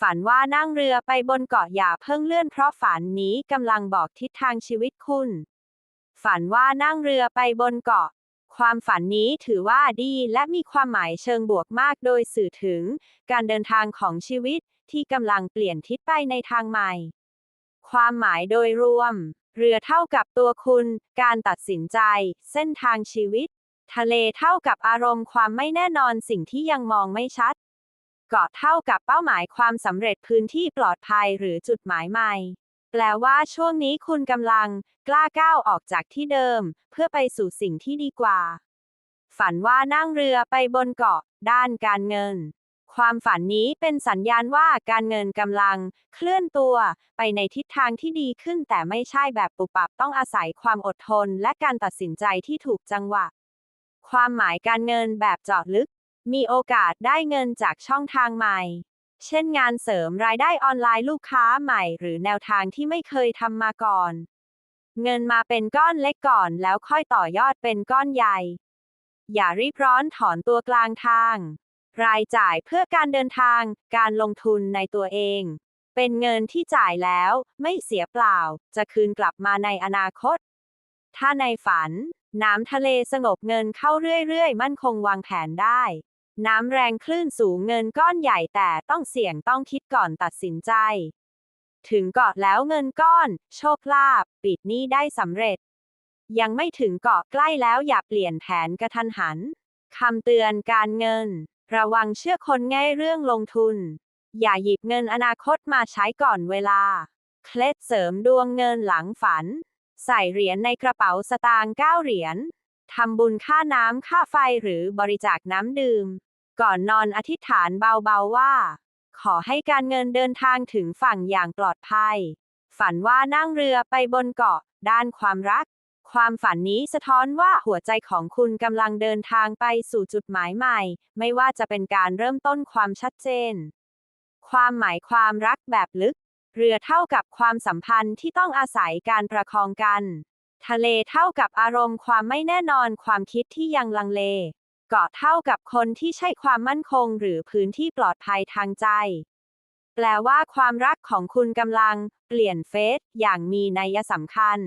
ฝันว่านั่งเรือไปบนเกาะอย่าเพิ่งเลื่อนเพราะฝันนี้กำลังบอกทิศทางชีวิตคุณ ฝันว่านั่งเรือไปบนเกาะ ความฝันนี้ถือว่าดีและมีความหมายเชิงบวกมากโดยสื่อถึง การเดินทางของชีวิตที่กำลังเปลี่ยนทิศไปในทางใหม่ ความหมายโดยรวม เรือเท่ากับตัวคุณ การตัดสินใจ เส้นทางชีวิต ทะเลเท่ากับอารมณ์ความไม่แน่นอนสิ่งที่ยังมองไม่ชัด เกาะเท่ากับเป้าหมายความสำเร็จพื้นที่ปลอดภัยหรือจุดหมายใหม่ แปลว่าช่วงนี้คุณกำลัง กล้าก้าวออกจากที่เดิม เพื่อไปสู่สิ่งที่ดีกว่า ฝันว่านั่งเรือไปบนเกาะ ด้านการเงิน ความฝันนี้เป็นสัญญาณว่าการเงินกำลัง เคลื่อนตัว ไปในทิศทางที่ดีขึ้น แต่ไม่ใช่แบบปุบปับต้องอาศัยความอดทน และการตัดสินใจที่ถูกจังหวะความหมายการเงินแบบเจาะลึก มีโอกาสได้เงินจากช่องทางใหม่ เช่นงานเสริมรายได้ออนไลน์ลูกค้าใหม่ หรือแนวทางที่ไม่เคยทำมาก่อน เงินมาเป็นก้อนเล็กก่อนแล้วค่อยต่อยอดเป็นก้อนใหญ่ อย่ารีบร้อนถอนตัวกลางทาง รายจ่ายเพื่อการเดินทาง การลงทุนในตัวเอง เป็นเงินที่จ่ายแล้วไม่เสียเปล่า จะคืนกลับมาในอนาคต ถ้าในฝันน้ำทะเลสงบเงินเข้าเรื่อยๆ มั่นคงวางแผนได้ น้ำแรงคลื่นสูงเงินก้อนใหญ่แต่ต้องเสี่ยงต้องคิดก่อนตัดสินใจ ถึงเกาะแล้วเงินก้อน โชคลาภปิดหนี้ได้สำเร็จ ยังไม่ถึงเกาะใกล้แล้วอย่าเปลี่ยนแผนกระทันหันคำเตือนการเงิน ระวังเชื่อคนง่ายเรื่องลงทุน อย่าหยิบเงินอนาคตมาใช้ก่อนเวลา เคล็ดเสริมดวงเงินหลังฝัน ใส่เหรียญในกระเป๋าสตางค์9เหรียญทำบุญค่าน้ำค่าไฟหรือบริจาคน้ำดื่ม ก่อนนอนอธิษฐานเบาๆว่า ขอให้การเงินเดินทางถึงฝั่งอย่างปลอดภัย ฝันว่านั่งเรือไปบนเกาะ ด้านความรัก ความฝันนี้สะท้อนว่าหัวใจของคุณกำลังเดินทางไปสู่จุดหมายใหม่ ไม่ว่าจะเป็นการเริ่มต้นความชัดเจน ความหมายความรักแบบลึก เรือเท่ากับความสัมพันธ์ที่ต้องอาศัยการประคองกัน ทะเลเท่ากับอารมณ์ความไม่แน่นอนความคิดที่ยังลังเล เกาะเท่ากับคนที่ใช่ความมั่นคงหรือพื้นที่ปลอดภัยทางใจ แปลว่าความรักของคุณกำลัง เปลี่ยนเฟสอย่างมีนัยสำคัญ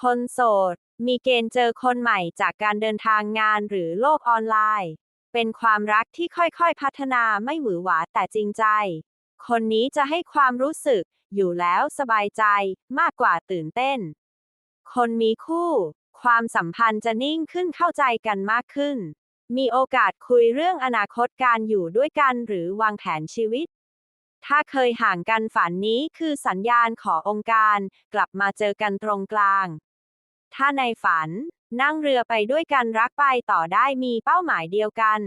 คนโสด มีเกณฑ์เจอคนใหม่จากการเดินทางงานหรือโลกออนไลน์ เป็นความรักที่ค่อยๆพัฒนาไม่หวือหวาแต่จริงใจ คนนี้จะให้ความรู้สึก อยู่แล้วสบายใจ มากกว่าตื่นเต้น คนมีคู่ความสัมพันธ์จะนิ่งขึ้นเข้าใจกันมากขึ้น มีโอกาสคุยเรื่องอนาคตการอยู่ด้วยกันหรือวางแผนชีวิต ถ้าเคยห่างกันฝันนี้คือสัญญาณขอองค์การ กลับมาเจอกันตรงกลาง ถ้าในฝัน นั่งเรือไปด้วยกันรักไปต่อได้มีเป้าหมายเดียวกัน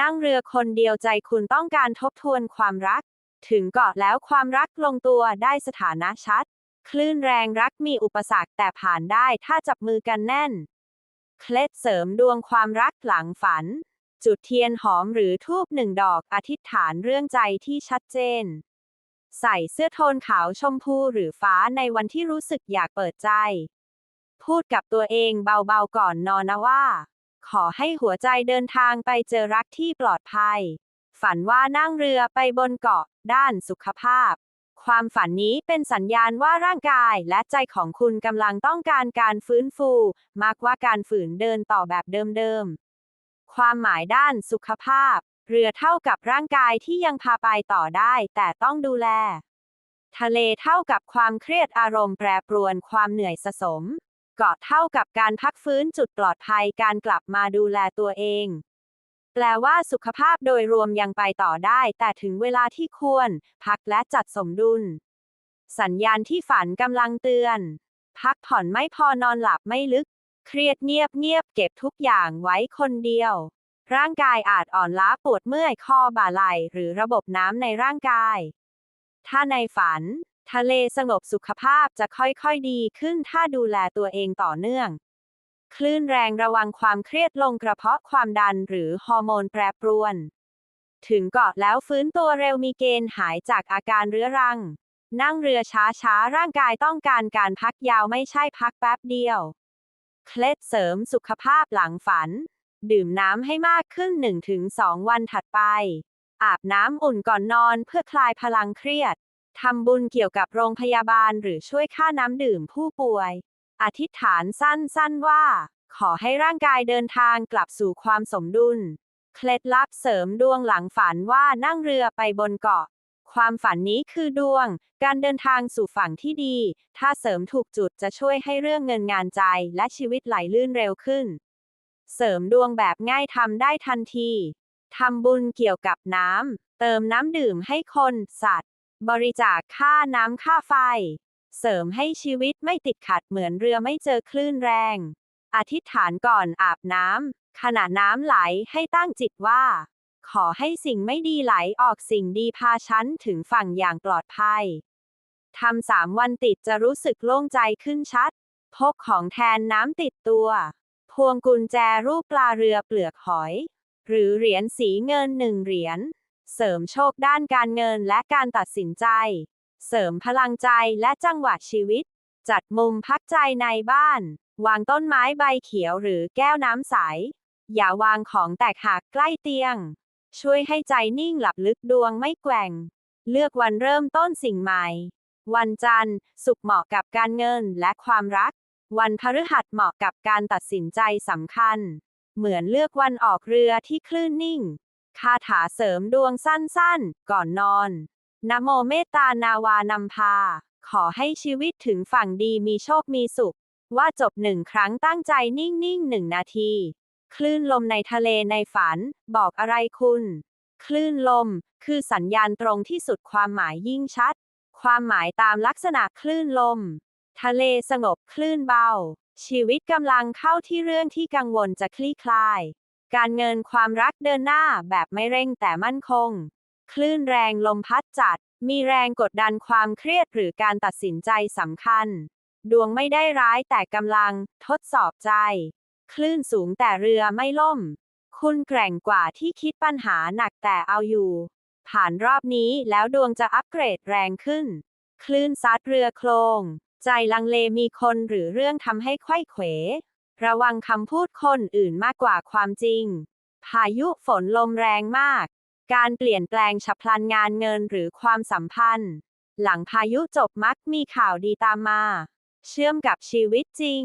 นั่งเรือคนเดียวใจคุณต้องการทบทวนความรัก ถึงเกาะแล้วความรักลงตัวได้สถานะชัด คลื่นแรงรักมีอุปสรรคแต่ผ่านได้ถ้าจับมือกันแน่น เคล็ดเสริมดวงความรักหลังฝัน จุดเทียนหอมหรือทูบหนึ่งดอกอธิษฐานเรื่องใจที่ชัดเจน ใส่เสื้อโทนขาวชมพูหรือฟ้าในวันที่รู้สึกอยากเปิดใจ พูดกับตัวเองเบาๆก่อนนอนนะว่า ขอให้หัวใจเดินทางไปเจอรักที่ปลอดภัย ฝันว่านั่งเรือไปบนเกาะด้านสุขภาพ ความฝันนี้เป็นสัญญาณว่าร่างกายและใจของคุณกำลังต้องการการฟื้นฟู มากกว่าการฝืนเดินต่อแบบเดิมๆ ความหมายด้านสุขภาพ เรือเท่ากับร่างกายที่ยังพาไปต่อได้ แต่ต้องดูแล ทะเลเท่ากับความเครียดอารมณ์แปรปรวนความเหนื่อยสะสม เกาะเท่ากับการพักฟื้นจุดปลอดภัยการกลับมาดูแลตัวเอง แปลว่าสุขภาพโดยรวมยังไปต่อได้ แต่ถึงเวลาที่ควร พักและจัดสมดุล สัญญาณที่ฝันกำลังเตือน พักผ่อนไม่พอนอนหลับไม่ลึก เครียดเงียบเงียบเก็บทุกอย่างไว้คนเดียว ร่างกายอาจอ่อนล้าปวดเมื่อยคอบ่าไหล่หรือระบบน้ำในร่างกาย ถ้าในฝัน ทะเลสงบสุขภาพจะค่อยๆดีขึ้นถ้าดูแลตัวเองต่อเนื่อง คลื่นแรงระวังความเครียดลงกระเพาะความดันหรือฮอร์โมนแปรปรวน ถึงเกาะแล้วฟื้นตัวเร็วมีเกณฑ์หายจากอาการเรื้อรัง นั่งเรือช้าๆ ร่างกายต้องการการพักยาวไม่ใช่พักแป๊บเดียว เคล็ดเสริมสุขภาพหลังฝัน ดื่มน้ำให้มากขึ้น 1-2 วันถัดไป อาบน้ำอุ่นก่อนนอนเพื่อคลายพลังเครียดทำบุญเกี่ยวกับโรงพยาบาลหรือช่วยค่าน้ำดื่มผู้ป่วย อธิษฐานสั้นๆว่า ขอให้ร่างกายเดินทางกลับสู่ความสมดุล เคล็ดลับเสริมดวงหลังฝันว่านั่งเรือไปบนเกาะ ความฝันนี้คือดวง การเดินทางสู่ฝั่งที่ดี ถ้าเสริมถูกจุดจะช่วยให้เรื่องเงินงานใจและชีวิตไหลลื่นเร็วขึ้น เสริมดวงแบบง่ายทำได้ทันทีทำบุญเกี่ยวกับน้ำ เติมน้ำดื่มให้คน สัตว์ บริจาคค่าน้ำค่าไฟ เสริมให้ชีวิตไม่ติดขัดเหมือนเรือไม่เจอคลื่นแรง อธิษฐานก่อนอาบน้ำขณะน้ำไหลให้ตั้งจิตว่า ขอให้สิ่งไม่ดีไหลออกสิ่งดีพาฉันถึงฝั่งอย่างปลอดภัยทำสามวันติดจะรู้สึกโล่งใจขึ้นชัด พกของแทนน้ำติดตัว พวงกุญแจรูปปลาเรือเปลือกหอย หรือเหรียญสีเงินหนึ่งเหรียญ เสริมโชคด้านการเงินและการตัดสินใจ เสริมพลังใจและจังหวะชีวิต จัดมุมพักใจในบ้าน วางต้นไม้ใบเขียวหรือแก้วน้ำใส อย่าวางของแตกหักใกล้เตียง ช่วยให้ใจนิ่งหลับลึกดวงไม่แกว่ง เลือกวันเริ่มต้นสิ่งใหม่ วันจันทร์ สุขเหมาะกับการเงินและความรัก วันพฤหัสเหมาะกับการตัดสินใจสำคัญ เหมือนเลือกวันออกเรือที่คลื่นนิ่ง คาถาเสริมดวงสั้นๆ ก่อนนอน นะโมเมตตานาวานำพา ขอให้ชีวิตถึงฝั่งดีมีโชคมีสุข ว่าจบหนึ่งครั้งตั้งใจนิ่งๆหนึ่งนาที คลื่นลมในทะเลในฝัน บอกอะไรคุณ คลื่นลม คือสัญญาณตรงที่สุดความหมายยิ่งชัด ความหมายตามลักษณะคลื่นลม ทะเลสงบคลื่นเบา ชีวิตกำลังเข้าที่เรื่องที่กังวลจะคลี่คลาย การเงินความรักเดินหน้าแบบไม่เร่งแต่มั่นคง คลื่นแรงลมพัดจัด มีแรงกดดันความเครียดหรือการตัดสินใจสำคัญ ดวงไม่ได้ร้ายแต่กำลังทดสอบใจ คลื่นสูงแต่เรือไม่ล่ม คุณแกร่งกว่าที่คิดปัญหาหนักแต่เอาอยู่ ผ่านรอบนี้แล้วดวงจะอัปเกรดแรงขึ้น คลื่นซัดเรือโคลง ใจลังเลมีคนหรือเรื่องทำให้ไขว้เขว ระวังคำพูดคนอื่นมากกว่าความจริง พายุฝนลมแรงมาก การเปลี่ยนแปลงฉับพลันงานเงินหรือความสัมพันธ์ หลังพายุจบมักมีข่าวดีตามมา เชื่อมกับชีวิตจริง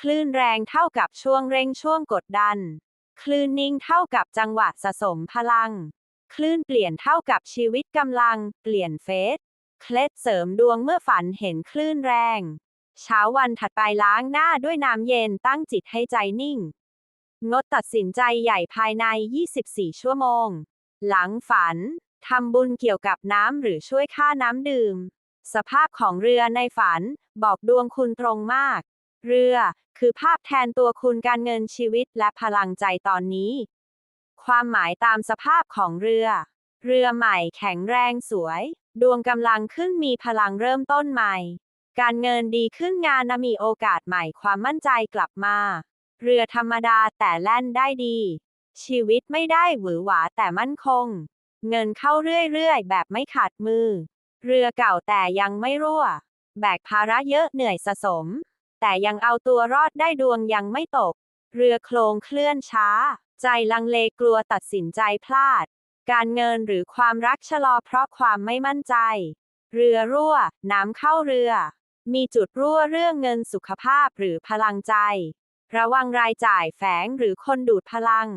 คลื่นแรงเท่ากับช่วงเร่งช่วงกดดัน คลื่นนิ่งเท่ากับจังหวะสะสมพลัง คลื่นเปลี่ยนเท่ากับชีวิตกำลัง เปลี่ยนเฟสเคล็ดเสริมดวงเมื่อฝันเห็นคลื่นแรง เช้าวันถัดไปล้างหน้าด้วยน้ำเย็นตั้งจิตให้ใจนิ่ง งดตัดสินใจใหญ่ภายใน 24 ชั่วโมง หลังฝัน ทำบุญเกี่ยวกับน้ำหรือช่วยค่าน้ำดื่ม สภาพของเรือในฝัน บอกดวงคุณตรงมาก เรือ คือภาพแทนตัวคุณการเงินชีวิตและพลังใจตอนนี้ ความหมายตามสภาพของเรือ เรือใหม่แข็งแรงสวย ดวงกำลังขึ้นมีพลังเริ่มต้นใหม่ การเงินดีขึ้นงานนะมีโอกาสใหม่ความมั่นใจกลับมา เรือธรรมดาแต่แล่นได้ดี ชีวิตไม่ได้หวือหวาแต่มั่นคง เงินเข้าเรื่อยๆ แบบไม่ขาดมือ เรือเก่าแต่ยังไม่รั่ว แบกภาระเยอะเหนื่อยสะสม แต่ยังเอาตัวรอดได้ดวงยังไม่ตก เรือโคลงเคลื่อนช้า ใจลังเลกลัวตัดสินใจพลาด การเงินหรือความรักชะลอเพราะความไม่มั่นใจ เรือรั่ว น้ำเข้าเรือ มีจุดรั่วเรื่องเงินสุขภาพหรือพลังใจ ระวังรายจ่ายแฝงหรือคนดูดพลัง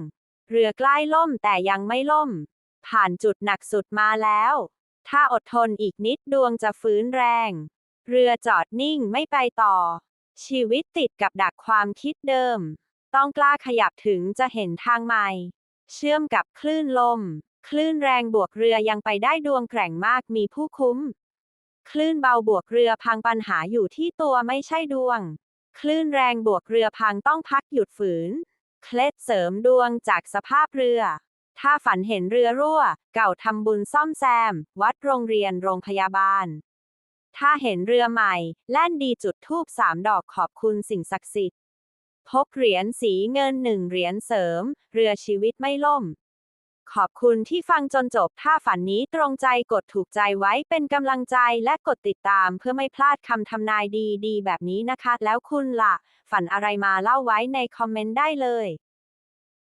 เรือใกล้ล่มแต่ยังไม่ล่ม ผ่านจุดหนักสุดมาแล้ว ถ้าอดทนอีกนิดดวงจะฟื้นแรง เรือจอดนิ่งไม่ไปต่อ ชีวิตติดกับดักความคิดเดิม ต้องกล้าขยับถึงจะเห็นทางใหม่ เชื่อมกับคลื่นลม คลื่นแรงบวกเรือยังไปได้ดวงแกร่งมากมีผู้คุ้ม คลื่นเบาบวกเรือพังปัญหาอยู่ที่ตัวไม่ใช่ดวง คลื่นแรงบวกเรือพังต้องพักหยุดฝืน เคล็ดเสริมดวงจากสภาพเรือ ถ้าฝันเห็นเรือรั่ว เก่าทำบุญซ่อมแซม วัดโรงเรียนโรงพยาบาล ถ้าเห็นเรือใหม่ แล่นดีจุดทูบสามดอกขอบคุณสิ่งศักดิ์สิทธิ์พกเหรียญสีเงินหนึ่งเหรียญเสริม เรือชีวิตไม่ล่ม ขอบคุณที่ฟังจนจบ ถ้าฝันนี้ตรงใจกดถูกใจไว้เป็นกำลังใจและกดติดตามเพื่อไม่พลาดคำทำนายดีๆ แบบนี้นะคะ แล้วคุณล่ะ ฝันอะไรมาเล่าไว้ในคอมเมนต์ได้เลย